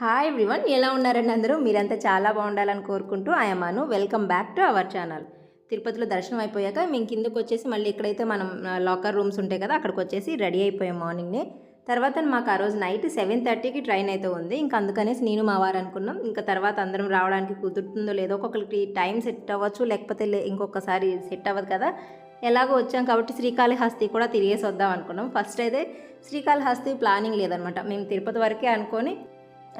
Hi everyone ఎలా ఉన్నారండి అందరూ? మీరంతా చాలా బాగుండాలని కోరుకుంటూ ఆయమాను welcome back to our channel తిరుపతిలో దర్శనం అయిపోయాక మేము కిందకు వచ్చేసి మళ్ళీ ఎక్కడైతే మనం లాకర్ రూమ్స్ ఉంటాయి కదా అక్కడికి వచ్చేసి రెడీ అయిపోయాం మార్నింగ్నే తర్వాత మాకు ఆ రోజు నైట్ సెవెన్ థర్టీకి ట్రైన్ అయితే ఉంది. ఇంకా అందుకనేసి నేను మా వారు అనుకున్నాం. ఇంకా తర్వాత అందరం రావడానికి కుదురుతుందో లేదో ఒక్కొక్కరికి టైం సెట్ అవ్వచ్చు లేకపోతే ఇంకొకసారి సెట్ అవ్వదు కదా. ఎలాగో వచ్చాం కాబట్టి శ్రీకాళహస్తి కూడా తిరిగేసి వద్దాం అనుకున్నాం. ఫస్ట్ అయితే శ్రీకాళహస్తి ప్లానింగ్ లేదనమాట. మేము తిరుపతి వరకే అనుకొని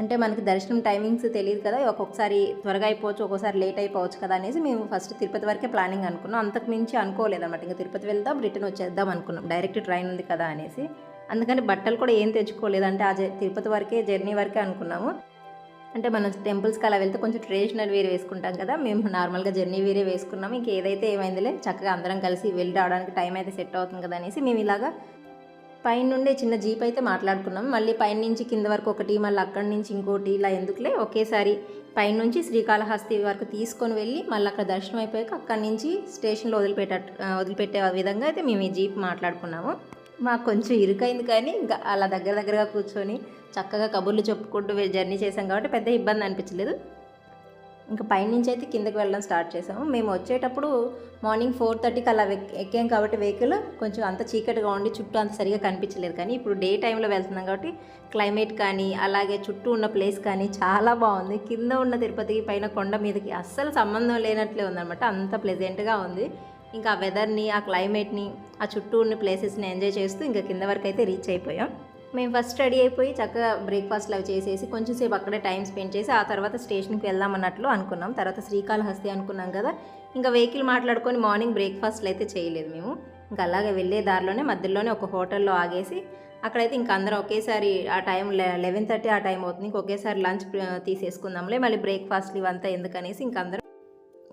అంటే మనకి దర్శనం టైమింగ్స్ తెలియదు కదా ఒక్కొక్కసారి త్వరగా అయిపోవచ్చు ఒక్కోసారి లేట్ అయిపోవచ్చు కదా అనేసి మేము ఫస్ట్ తిరుపతి వరకే ప్లానింగ్ అనుకున్నాం. అంతకు మించి అనుకోలేదన్నమాట. ఇంకా తిరుపతి వెళ్దాం రిటర్న్ వచ్చేద్దాం అనుకున్నాం. డైరెక్ట్ ట్రైన్ ఉంది కదా అనేసి. అందుకని బట్టలు కూడా ఏం తెచ్చుకోలేదు అంటే ఆ తిరుపతి వరకే జర్నీ వరకే అనుకున్నాము. అంటే మనం టెంపుల్స్కి అలా వెళ్తే కొంచెం ట్రెడిషనల్ వేరే వేసుకుంటాం కదా మేము నార్మల్గా జర్నీ వేరే వేసుకున్నాము. ఇంక ఏదైతే ఏమైందిలే చక్కగా అందరం కలిసి వెళ్ళి రావడానికి టైం అయితే సెట్ అవుతుంది కదా అనేసి మేము ఇలాగా పైన నుండే చిన్న జీప్ అయితే మాట్లాడుకున్నాం. మళ్ళీ పైన నుంచి కింద వరకు ఒకటి మళ్ళీ అక్కడి నుంచి ఇంకోటి ఇలా ఎందుకులే? ఒకేసారి పైన నుంచి శ్రీకాళహస్తి వరకు తీసుకొని వెళ్ళి మళ్ళీ అక్కడ దర్శనం అయిపోయాక అక్కడి నుంచి స్టేషన్లో వదిలిపెట్ట వదిలిపెట్టే విధంగా అయితే మేము ఈ జీప్ మాట్లాడుకున్నాము. మాకు కొంచెం ఇరుకైంది కానీ ఇంకా అలా దగ్గర దగ్గరగా కూర్చొని చక్కగా కబుర్లు చెప్పుకుంటూ జర్నీ చేసాం కాబట్టి పెద్ద ఇబ్బంది అనిపించలేదు. ఇంకా పైనుంచి అయితే కిందకి వెళ్ళడం స్టార్ట్ చేసాము. మేము వచ్చేటప్పుడు మార్నింగ్ ఫోర్ థర్టీకి అలా వెక్- ఎక్కాం కాబట్టి వెహికల్ కొంచెం అంత చీకటిగా ఉండి చుట్టూ అంత సరిగా కనిపించలేదు. కానీ ఇప్పుడు డే టైంలో వెళ్తున్నాం కాబట్టి క్లైమేట్ కానీ అలాగే చుట్టూ ఉన్న ప్లేస్ కానీ చాలా బాగుంది. కింద ఉన్న తిరుపతికి పైన కొండ మీదకి అస్సలు సంబంధం లేనట్లే ఉందన్నమాట. అంత ప్లెజెంట్గా ఉంది. ఇంకా ఆ వెదర్ని ఆ క్లైమేట్ని ఆ చుట్టూ ఉన్న ప్లేసెస్ని ఎంజాయ్ చేస్తూ ఇంకా కింద వరకు అయితే రీచ్ అయిపోయాం. మేము ఫస్ట్ రెడీ అయిపోయి చక్కగా బ్రేక్ఫాస్ట్లు అవి చేసేసి కొంచెంసేపు అక్కడే టైం స్పెండ్ చేసి ఆ తర్వాత స్టేషన్కి వెళ్దాం అన్నట్లు అనుకున్నాం. తర్వాత శ్రీకాళహస్తి అనుకున్నాం కదా ఇంకా వెహికల్ మాట్లాడుకొని మార్నింగ్ బ్రేక్ఫాస్ట్లు అయితే చేయలేదు మేము. ఇంకా అలాగే వెళ్ళే దారిలోనే మధ్యలోనే ఒక హోటల్లో ఆగేసి అక్కడైతే ఇంకా అందరం ఒకేసారి ఆ టైం లెవెన్ థర్టీ ఆ టైం అవుతుంది. ఇంక ఒకేసారి లంచ్ తీసేసుకుందాంలే మళ్ళీ బ్రేక్ఫాస్ట్లు ఇవంతా ఎందుకనేసి ఇంక అందరం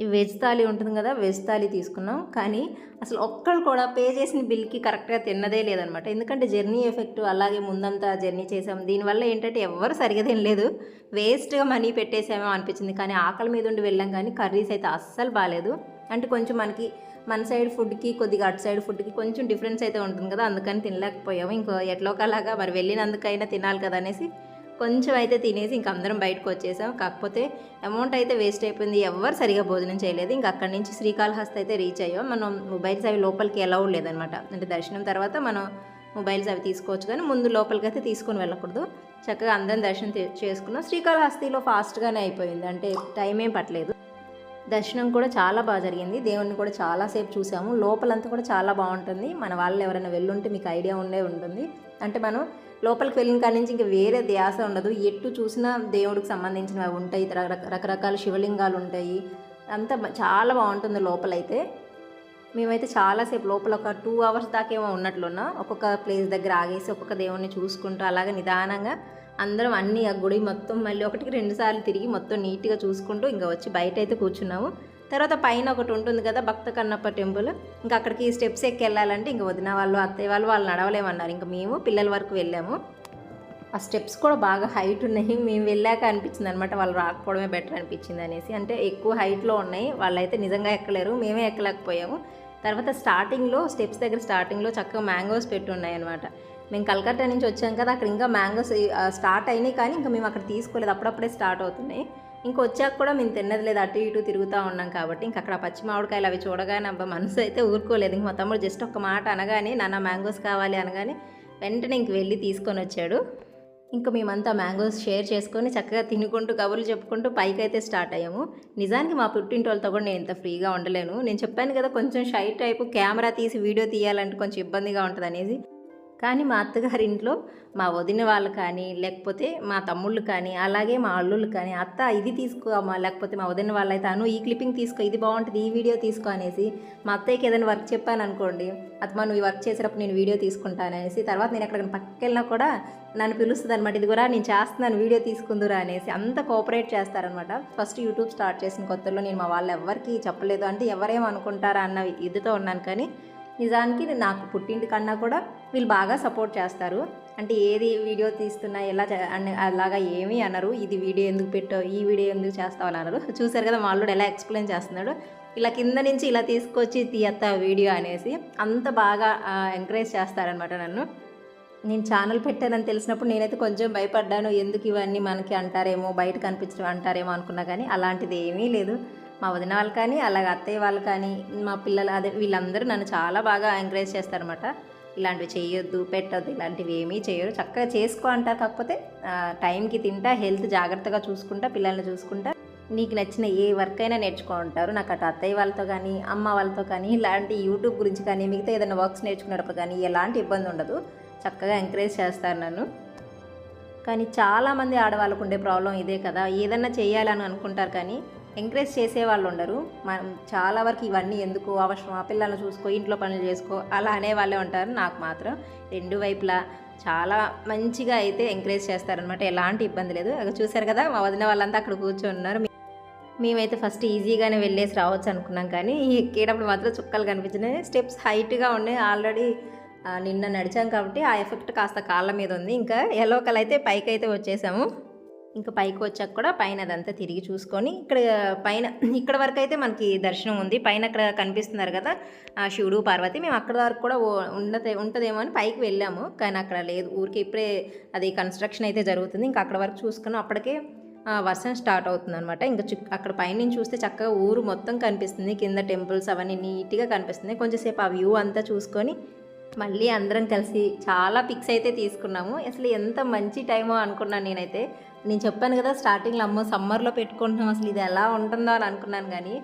ఈ వెజ్ థాలీ ఉంటుంది కదా వెజ్ థాలీ తీసుకున్నాం. కానీ అసలు ఒక్కళ్ళు కూడా పే చేసిన బిల్కి కరెక్ట్గా తిన్నదే లేదనమాట. ఎందుకంటే జర్నీ ఎఫెక్ట్ అలాగే ముందంతా జర్నీ చేసాం. దీనివల్ల ఏంటంటే ఎవ్వరు సరిగా తినలేదు. వేస్ట్గా మనీ పెట్టేసామో అనిపించింది. కానీ ఆకలి మీద ఉండి వెళ్ళాం కానీ కర్రీస్ అయితే అస్సలు బాగాలేదు. అంటే కొంచెం మనకి మన సైడ్ ఫుడ్కి కొద్దిగా అటు సైడ్ ఫుడ్కి కొంచెం డిఫరెన్స్ అయితే ఉంటుంది కదా అందుకని తినలేకపోయాము. ఇంకో ఎట్లోకలాగా మరి వెళ్ళినందుకైనా తినాలి కదా అనేసి కొంచెం అయితే తినేసి ఇంక అందరం బయటకు వచ్చేసాం కాకపోతే అమౌంట్ అయితే వేస్ట్ అయిపోయింది. ఎవరు సరిగా భోజనం చేయలేదు. ఇంక అక్కడి నుంచి శ్రీకాళహస్తి అయితే రీచ్ అయ్యాం. మనం మొబైల్స్ అవి లోపలికి అలౌడ్ లేదనమాట. అంటే దర్శనం తర్వాత మనం మొబైల్స్ అవి తీసుకోవచ్చు కానీ ముందు లోపలికి అయితే తీసుకొని వెళ్ళకూడదు. చక్కగా అందరం దర్శనం చే- చేసుకున్నాం. శ్రీకాళహస్తిలో ఫాస్ట్గానే అయిపోయింది. అంటే టైం ఏం పట్టలేదు. దర్శనం కూడా చాలా బాగా జరిగింది. దేవుణ్ణి కూడా చాలాసేపు చూసాము. లోపలంతా కూడా చాలా బాగుంటుంది. మన వాళ్ళు ఎవరైనా వెళ్ళుంటే మీకు ఐడియా ఉండే ఉంటుంది. అంటే మనం లోపలికి వెళ్ళిన కాడి నుంచి ఇంకా వేరే ధ్యాస ఉండదు. ఎటు చూసినా దేవుడికి సంబంధించినవి ఉంటాయి. రక- రకరకాల శివలింగాలు ఉంటాయి. అంతా చాలా బాగుంటుంది లోపలైతే. మేమైతే చాలాసేపు లోపల ఒక టూ అవర్స్ దాకేమో ఉన్నట్లున్నా. ఒక్కొక్క ప్లేస్ దగ్గర ఆగేసి ఒక్కొక్క దేవుణ్ణి చూసుకుంటూ అలాగే నిదానంగా అందరం అన్ని ఆ గుడి మొత్తం మళ్ళీ ఒకటికి రెండు సార్లు తిరిగి మొత్తం నీట్గా చూసుకుంటూ ఇంకా వచ్చి బయట అయితే కూర్చున్నాము. తర్వాత పైన ఒకటి ఉంటుంది కదా భక్త కన్నప్ప టెంపుల్. ఇంకా అక్కడికి స్టెప్స్ ఎక్కి వెళ్ళాలంటే ఇంకా వదిన వాళ్ళు అత్తయ్య వాళ్ళు వాళ్ళు నడవలేమన్నారు. ఇంకా మేము పిల్లల వరకు వెళ్ళాము. ఆ స్టెప్స్ కూడా బాగా హైట్ ఉన్నాయి. మేము వెళ్ళాక అనిపించింది అనమాట వాళ్ళు రాకపోవడమే బెటర్ అనిపించింది అనేసి. అంటే ఎక్కువ హైట్లో ఉన్నాయి. వాళ్ళైతే నిజంగా ఎక్కలేరు. మేమే ఎక్కలేకపోయాము. తర్వాత స్టార్టింగ్లో స్టెప్స్ దగ్గర స్టార్టింగ్లో చక్కగా మ్యాంగోస్ పెట్టి ఉన్నాయి అనమాట మేము కలకత్తా నుంచి వచ్చాం కదా అక్కడ ఇంకా మ్యాంగోస్ స్టార్ట్ అయినాయి కానీ ఇంకా మేము అక్కడ తీసుకోలేదు. అప్పుడప్పుడే స్టార్ట్ అవుతున్నాయి. ఇంకా వచ్చాక కూడా మేము తిన్నది లేదు. అటు ఇటు తిరుగుతూ ఉన్నాం కాబట్టి ఇంక అక్కడ పచ్చి మామిడికాయలు అవి చూడగానే అబ్బా మనసు అయితే ఊరుకోలేదు. ఇంక మా తమ్ముడు జస్ట్ ఒక మాట అనగానే నాన్న మ్యాంగోస్ కావాలి అనగానే వెంటనే ఇంక వెళ్ళి తీసుకొని వచ్చాడు. ఇంకా మేమంతా మ్యాంగోస్ షేర్ చేసుకొని చక్కగా తినుకుంటూ కబుర్లు చెప్పుకుంటూ పైకి అయితే స్టార్ట్ అయ్యాము. నిజానికి మా పుట్టింటి వాళ్ళతో కూడా నేను ఇంత ఫ్రీగా ఉండలేను. నేను చెప్పాను కదా కొంచెం షై టైపు కెమెరా తీసి వీడియో తీయాలంటే కొంచెం ఇబ్బందిగా ఉంటుంది అనేసి కానీ మా అత్తగారి ఇంట్లో మా వదిన వాళ్ళు కానీ లేకపోతే మా తమ్ముళ్ళు కానీ అలాగే మా అల్లుళ్ళు కానీ అత్త ఇది తీసుకో అమ్మా లేకపోతే మా వదిన వాళ్ళు అయితే అను ఈ క్లిప్పింగ్ తీసుకో ఇది బాగుంటుంది ఈ వీడియో తీసుకో అనేసి మా అత్తయ్యకి ఏదైనా వర్క్ చెప్పాను అనుకోండి అత్తమ్మ నువ్వు వర్క్ చేసేటప్పుడు నేను వీడియో తీసుకుంటాను అనేసి తర్వాత నేను ఎక్కడికైనా పక్కకెళ్ళినా కూడా నన్ను పిలుస్తుంది అనమాట ఇది కూడా నేను చేస్తున్నాను వీడియో తీసుకుందురా అనేసి అంత కోఆపరేట్ చేస్తారనమాట ఫస్ట్ యూట్యూబ్ స్టార్ట్ చేసిన కొత్తలో నేను మా వాళ్ళు ఎవరికి చెప్పలేదు అంటే ఎవరేమనుకుంటారా అన్న ఇదితో ఉన్నాను. కానీ నిజానికి నాకు పుట్టింటి కన్నా కూడా వీళ్ళు బాగా సపోర్ట్ చేస్తారు. అంటే ఏది వీడియో తీస్తున్నా ఎలా అలాగా ఏమీ అనరు. ఇది వీడియో ఎందుకు పెట్టావు? ఈ వీడియో ఎందుకు చేస్తావు అని అనరు. చూసారు కదా మా అల్లుడు ఎలా ఎక్స్ప్లెయిన్ చేస్తున్నాడు. ఇలా కింద నుంచి ఇలా తీసుకొచ్చి తీయత్తా వీడియో అనేసి అంత బాగా ఎంకరేజ్ చేస్తారనమాట నన్ను. నేను ఛానల్ పెట్టానని తెలిసినప్పుడు నేనైతే కొంచెం భయపడ్డాను. ఎందుకు ఇవన్నీ మనకి అంటారేమో బయట కనిపించడం అంటారేమో అనుకున్నా కానీ అలాంటిది ఏమీ లేదు. మా వదిన వాళ్ళు కానీ అలాగే అత్తయ్య వాళ్ళు కానీ మా పిల్లలు అదే వీళ్ళందరూ నన్ను చాలా బాగా ఎంకరేజ్ చేస్తారనమాట ఇలాంటివి చేయొద్దు పెట్టొద్దు ఇలాంటివి ఏమీ చేయరు. చక్కగా చేసుకో అంటారు కాకపోతే టైంకి తింటా హెల్త్ జాగ్రత్తగా చూసుకుంటా పిల్లల్ని చూసుకుంటా. నీకు నచ్చిన ఏ వర్క్ అయినా నేర్చుకో ఉంటారు నాకు అటు అత్తయ్య వాళ్ళతో కానీ అమ్మ వాళ్ళతో కానీ ఇలాంటి యూట్యూబ్ గురించి కానీ మిగతా ఏదైనా వర్క్స్ నేర్చుకునేటప్పుడు కానీ ఎలాంటి ఇబ్బంది ఉండదు. చక్కగా ఎంకరేజ్ చేస్తారు నన్ను. కానీ చాలామంది ఆడవాళ్ళకు ఉండే ప్రాబ్లం ఇదే కదా. ఏదన్నా చేయాలని అనుకుంటారు కానీ ఎంకరేజ్ చేసే వాళ్ళు ఉండరు. మనం చాలా వరకు ఇవన్నీ ఎందుకు? అవసరం. ఆ పిల్లల్ని చూసుకో ఇంట్లో పనులు చేసుకో అలా అనే వాళ్ళే ఉంటారు నాకు మాత్రం. రెండు వైపులా చాలా మంచిగా అయితే ఎంకరేజ్ చేస్తారనమాట ఎలాంటి ఇబ్బంది లేదు. అక్కడ చూశారు కదా మా వదిన వాళ్ళంతా అక్కడ కూర్చొని ఉన్నారు మేమైతే ఫస్ట్ ఈజీగానే వెళ్ళేసి రావచ్చు అనుకున్నాం కానీ ఎక్కేటప్పుడు మాత్రం చుక్కలు కనిపించినాయి. స్టెప్స్ హైట్గా ఉన్నాయి. ఆల్రెడీ నిన్న నడిచాం కాబట్టి ఆ ఎఫెక్ట్ కాస్త కాళ్ళ మీద ఉంది. ఇంకా ఎలోకల్ అయితే పైకి అయితే వచ్చేసాము. ఇంకా పైకి వచ్చాక కూడా పైన అదంతా తిరిగి చూసుకొని ఇక్కడ పైన ఇక్కడ వరకు అయితే మనకి దర్శనం ఉంది. పైన అక్కడ కనిపిస్తున్నారు కదా ఆ శివుడు పార్వతి. మేము అక్కడ వరకు కూడా ఉండదే ఉంటుందేమో అని పైకి వెళ్ళాము. కానీ అక్కడ లేదు. ఊరికి ఇప్పుడే అది కన్స్ట్రక్షన్ అయితే జరుగుతుంది. ఇంకా అక్కడ వరకు చూసుకున్నాం. అప్పటికే వర్షం స్టార్ట్ అవుతుంది అనమాట ఇంకా చుక్- అక్కడ పైనుంచి చూస్తే చక్కగా ఊరు మొత్తం కనిపిస్తుంది. కింద టెంపుల్స్ అవన్నీ నీట్గా కనిపిస్తుంది కొంచెంసేపు ఆ వ్యూ అంతా చూసుకొని మళ్ళీ అందరం కలిసి చాలా పిక్స్ అయితే తీసుకున్నాము. అసలు ఎంత మంచి టైమో అనుకున్నాను నేనైతే. నేను చెప్పాను కదా స్టార్టింగ్లో అమ్మ సమ్మర్లో పెట్టుకుంటున్నాం అసలు ఇది ఎలా ఉంటుందో అని అనుకున్నాను కానీ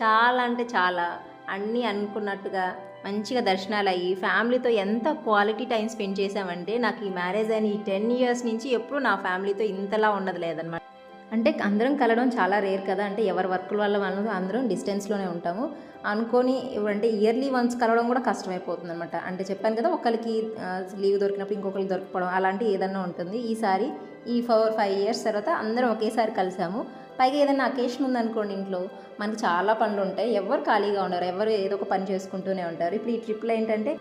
చాలా అంటే చాలా. అన్నీ అనుకున్నట్టుగా మంచిగా దర్శనాలు అయ్యి ఫ్యామిలీతో ఎంత క్వాలిటీ టైం స్పెండ్ చేసామంటే నాకు ఈ మ్యారేజ్ అయిన ఈ టెన్ ఇయర్స్ నుంచి ఎప్పుడు నా ఫ్యామిలీతో ఇంతలా ఉన్నది లేదనమాట అంటే అందరం కలవడం చాలా రేర్ కదా అంటే ఎవరి వర్క్ల వల్ల మనం అందరం డిస్టెన్స్లోనే ఉంటాము. అనుకొని అంటే ఇయర్లీ వన్స్ కలవడం కూడా కష్టమైపోతుంది అనమాట అంటే చెప్పాను కదా ఒకరికి లీవ్ దొరికినప్పుడు ఇంకొకరికి దొరకపోవడం అలాంటి ఏదన్నా ఉంటుంది. ఈసారి ఈ ఫోర్ ఫైవ్ ఇయర్స్ తర్వాత అందరం ఒకేసారి కలిసాము. పైగా ఏదైనా అకేషన్ ఉందనుకోండి ఇంట్లో మనకి చాలా పనులు ఉంటాయి. ఎవరు ఖాళీగా ఉండరు. ఎవరు ఏదో ఒక పని చేసుకుంటూనే ఉంటారు. ఇప్పుడు ఈ ట్రిప్లో ఏంటంటే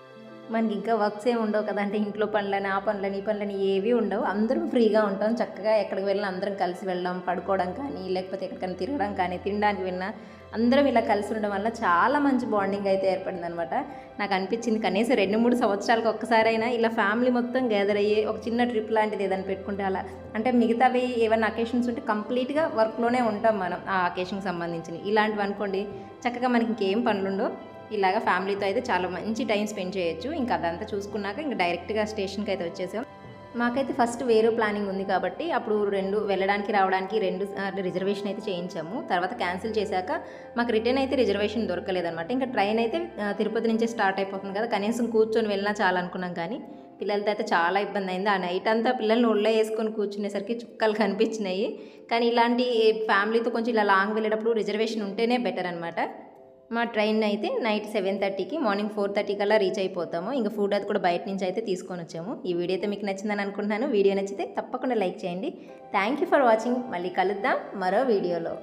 మనకి ఇంకా వర్క్స్ ఏమి ఉండవు కదా అంటే ఇంట్లో పనులని ఆ పనులని ఈ పనులని ఏవి ఉండవు. అందరం ఫ్రీగా ఉంటాం చక్కగా ఎక్కడికి వెళ్ళినా అందరం కలిసి వెళ్ళడం పడుకోవడం కానీ లేకపోతే ఎక్కడికైనా తిరగడం కానీ తినడానికి వెళ్ళినా అందరం ఇలా కలిసి ఉండడం వల్ల చాలా మంచి బాండింగ్ అయితే ఏర్పడింది అనమాట నాకు అనిపించింది కనీసం రెండు మూడు సంవత్సరాలకు ఒక్కసారైనా ఇలా ఫ్యామిలీ మొత్తం గ్యాదర్ అయ్యి ఒక చిన్న ట్రిప్ లాంటిది ఏదైనా పెట్టుకుంటే అలా. అంటే మిగతావి ఏమైనా అకేషన్స్ ఉంటే కంప్లీట్గా వర్క్లోనే ఉంటాం మనం ఆ అకేషన్కి సంబంధించిన ఇలాంటివి అనుకోండి చక్కగా మనకి ఇంకేం పనులుండవు. ఇలాగ ఫ్యామిలీతో అయితే చాలా మంచి టైం స్పెండ్ చేయొచ్చు. ఇంకా అదంతా చూసుకున్నాక ఇంకా డైరెక్ట్గా స్టేషన్కి అయితే వచ్చేసాం. మాకైతే ఫస్ట్ వేరే ప్లానింగ్ ఉంది కాబట్టి అప్పుడు రెండు వెళ్ళడానికి రావడానికి రెండు రిజర్వేషన్ అయితే చేయించాము. తర్వాత క్యాన్సిల్ చేశాక మాకు రిటర్న్ అయితే రిజర్వేషన్ దొరకలేదనమాట ఇంకా ట్రైన్ అయితే తిరుపతి నుంచే స్టార్ట్ అయిపోతుంది కదా కనీసం కూర్చొని వెళ్ళినా చాలా అనుకున్నాం కానీ పిల్లలతో అయితే చాలా ఇబ్బంది అయింది. ఆ నైట్ అంతా పిల్లల్ని ఒళ్ళో వేసుకొని కూర్చునేసరికి చుక్కలు కనిపించినాయి. కానీ ఇలాంటి ఫ్యామిలీతో కొంచెం ఇలా లాంగ్ వెళ్ళేటప్పుడు రిజర్వేషన్ ఉంటేనే బెటర్ అనమాట మా ట్రైన్ అయితే నైట్ సెవెన్ థర్టీకి మార్నింగ్ ఫోర్ థర్టీ కల్లా రీచ్ అయిపోతాము. ఇంకా ఫుడ్ అది కూడా బయట నుంచి అయితే తీసుకొని వచ్చాము. ఈ వీడియో అయితే మీకు నచ్చిందని అనుకుంటున్నాను. వీడియో నచ్చితే తప్పకుండా లైక్ చేయండి. థ్యాంక్ యూ ఫర్ వాచింగ్ మళ్ళీ కలుద్దాం మరో వీడియోలో.